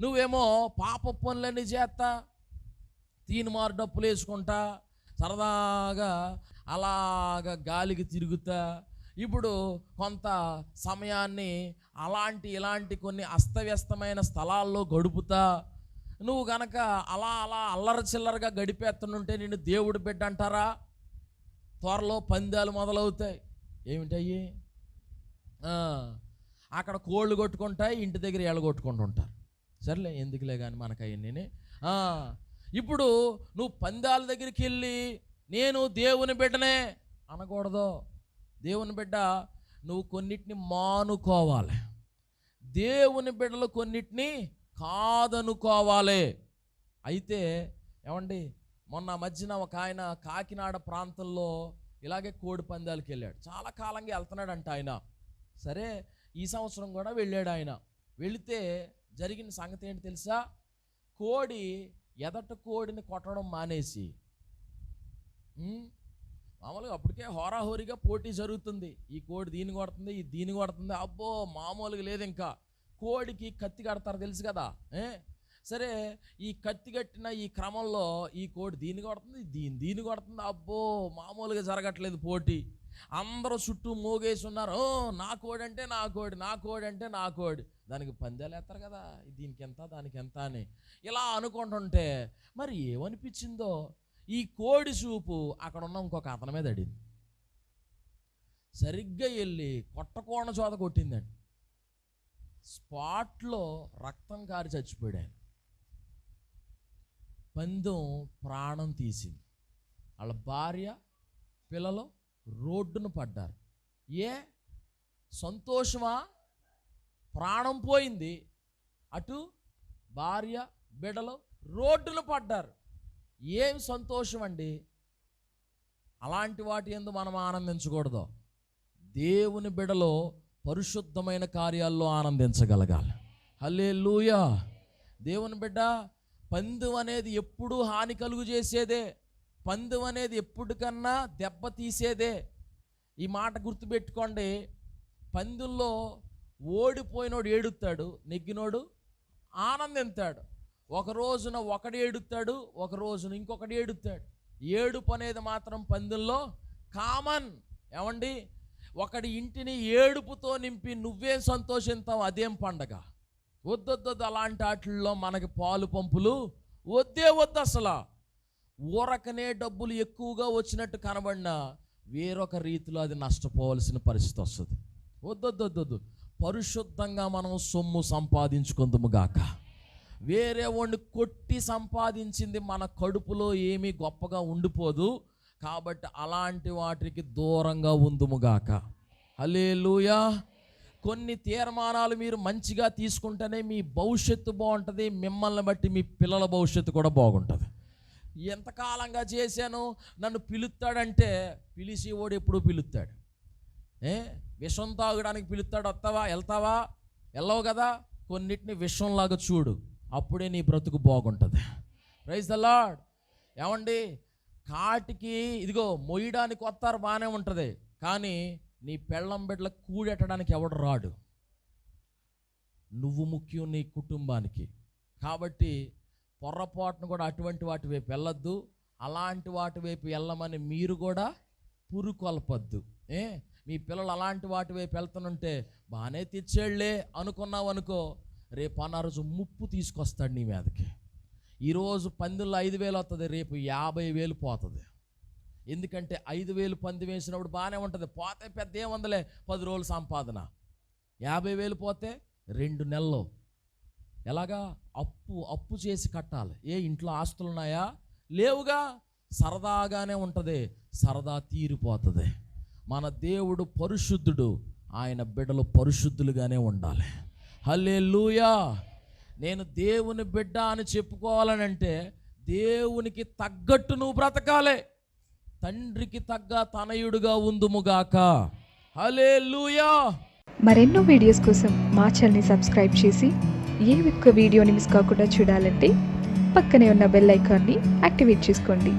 నువ్వేమో పాప పనులన్నీ చేస్తా తీనుమారు డప్పులు వేసుకుంటా సరదాగా అలాగా గాలికి తిరుగుతా. ఇప్పుడు కొంత సమయాన్ని అలాంటి ఇలాంటి కొన్ని అస్తవ్యస్తమైన స్థలాల్లో గడుపుతా. నువ్వు గనక అలా అలా అల్లర చిల్లరగా గడిపేస్తుంటే నిన్ను దేవుడు బిడ్డ అంటారా త్వరలో పందాలు మొదలవుతాయి. ఏమిటయ్యి? అక్కడ కోళ్ళు కొట్టుకుంటాయి ఇంటి దగ్గర ఎలగొట్టుకుంటుంటారు సర్లే ఎందుకులే కానీ మనకు అవన్నీ ఇప్పుడు నువ్వు పందాల దగ్గరికి వెళ్ళి నేను దేవుని బిడ్డనే అనకూడదు. దేవుని బిడ్డ నువ్వు కొన్నిటిని మానుకోవాలి. దేవుని బిడ్డలు కొన్నిటిని కాదనుకోవాలి. అయితే ఏమండి మొన్న మధ్యన ఒక ఆయన కాకినాడ ప్రాంతంలో ఇలాగే కోడి పందాలకు వెళ్ళాడు. చాలా కాలంగా వెళ్తున్నాడంట ఆయన. సరే ఈ సంవత్సరం కూడా వెళ్ళాడు ఆయన. వెళితే జరిగిన సంగతి ఏంటి తెలుసా? కోడి ఎదట కోడిని కొట్టడం మానేసి మామూలుగా అప్పటికే హోరాహోరీగా పోటీ జరుగుతుంది. ఈ కోడి దీన్ని కొడుతుంది ఈ దీన్ని కొడుతుంది. అబ్బో మామూలుగా లేదు ఇంకా. కోడికి కత్తి కడతారు తెలుసు కదా ఏ? సరే ఈ కత్తి కట్టిన ఈ క్రమంలో ఈ కోడి దీన్ని కొడుతుంది దీని దీన్ని కొడుతుంది. అబ్బో మామూలుగా జరగట్లేదు పోటీ. అందరూ చుట్టూ మోగేసి ఉన్నారు. నా కోడి అంటే నా కోడి నా కోడి అంటే నా కోడి. దానికి పందాలు వేస్తారు కదా దీనికి ఎంత దానికి ఎంత అని. ఇలా అనుకుంటుంటే మరి ఏమనిపించిందో? ఈ కోడి చూపు అక్కడ ఉన్న ఇంకొక అతని మీద అడింది. సరిగ్గా వెళ్ళి కొట్టకోణ చోత కొట్టిందండి. స్పాట్లో రక్తం కారి చచ్చిపోయాడు ఆయన. పందెం ప్రాణం తీసింది. వాళ్ళ భార్య పిల్లలు రోడ్డును పడ్డారు. ఏ? సంతోషమా? ప్రాణం పోయింది. అటు భార్య బిడలు రోడ్డులు పడ్డారు. ఏం సంతోషం అండి? అలాంటి వాటి ఎందు మనం ఆనందించకూడదు. దేవుని బిడలో పరిశుద్ధమైన కార్యాల్లో ఆనందించగలగాలి. హల్లే దేవుని బిడ్డ పందు అనేది ఎప్పుడూ హాని కలుగు చేసేదే. పందు అనేది ఎప్పటికన్నా దెబ్బ తీసేదే. ఈ మాట గుర్తుపెట్టుకోండి. పందుల్లో ఓడిపోయినోడు ఏడుతాడు నెగ్గినోడు ఆనందింతాడు. ఒక రోజున ఒకడు ఏడుతాడు ఒక రోజున ఇంకొకటి ఏడుతాడు. ఏడుపు అనేది మాత్రం పందెంలో కామన్ ఏమండి? ఒకడి ఇంటిని ఏడుపుతో నింపి నువ్వేం సంతోషింతావు అదేం పండగ? వద్దొద్దొద్దు అలాంటి వాటిల్లో మనకి పాలు పంపులు వద్దే వద్దు అసలు. ఊరకనే డబ్బులు ఎక్కువగా వచ్చినట్టు కనబడినా వేరొక రీతిలో అది నష్టపోవలసిన పరిస్థితి వస్తుంది. వద్దొద్దొద్దొద్దు. పరిశుద్ధంగా మనం సొమ్ము సంపాదించుకుందాము గాక. వేరే వాడిని కొట్టి సంపాదించింది మన కడుపులో ఏమీ గొప్పగా ఉండిపోదు కాబట్టి అలాంటి వాటికి దూరంగా ఉందుముగాక హలేలుయా కొన్ని తీర్మానాలు మీరు మంచిగా తీసుకుంటేనే మీ భవిష్యత్తు బాగుంటుంది మిమ్మల్ని బట్టి మీ పిల్లల భవిష్యత్తు కూడా బాగుంటుంది. ఎంతకాలంగా చేశాను? నన్ను పిలుస్తాడంటే పిలిచి వాడు ఎప్పుడు పిలుస్తాడు. ఏ? విషం తాగడానికి పిలుస్తాడు వస్తావా వెళ్తావా? వెళ్ళవు కదా? కొన్నిటిని విషంలాగా చూడు అప్పుడే నీ బ్రతుకు బాగుంటుంది. ప్రైజ్ ద లాడ్ ఏమండి? కాటికి ఇదిగో మొయ్యడానికి వస్తారు బాగానే ఉంటుంది. కానీ నీ పెళ్ళం బిడ్డల కూడెట్టడానికి ఎవడు రాడు? నువ్వు ముఖ్యం నీ కుటుంబానికి. కాబట్టి పొర్రపాటును కూడా అటువంటి వాటి వైపు వెళ్ళొద్దు. అలాంటి వాటి వైపు వెళ్ళమని మీరు కూడా పురుకొల్పొద్దు. ఏ? మీ పిల్లలు అలాంటి వాటి వైపు వెళ్తుంటే బాగానే తెచ్చేళ్ళే అనుకున్నావు అనుకో రేపు అన్న రోజు ముప్పు తీసుకొస్తాడు నీ మీదకి. ఈరోజు పందుల్లో ఐదు వేలు వస్తుంది రేపు యాభై వేలు పోతుంది. ఎందుకంటే ఐదు వేలు పంది వేసినప్పుడు బాగానే ఉంటుంది. పోతే పెద్ద ఏముందలే పది రోజులు సంపాదన. యాభై వేలు పోతే రెండు నెలలు. ఎలాగా? అప్పు అప్పు చేసి కట్టాలి. ఏ ఇంట్లో ఆస్తులు ఉన్నాయా లేవుగా సరదాగానే ఉంటుంది. సరదా తీరిపోతుంది. మన దేవుడు పరిశుద్ధుడు ఆయన బిడ్డలు పరిశుద్ధులుగానే ఉండాలి. హల్లే నేను దేవుని బిడ్డ అని చెప్పుకోవాలనంటే దేవునికి తగ్గట్టు నువ్వు బ్రతకాలి. తండ్రికి తగ్గ తనయుడుగా ఉందుముగాక హలే లూయా మరెన్నో వీడియోస్ కోసం మా ఛానల్ని సబ్స్క్రైబ్ చేసి ఏ ఒక్క వీడియోని మిస్ కాకుండా చూడాలంటే పక్కనే ఉన్న బెల్ ఐకాన్ని యాక్టివేట్ చేసుకోండి.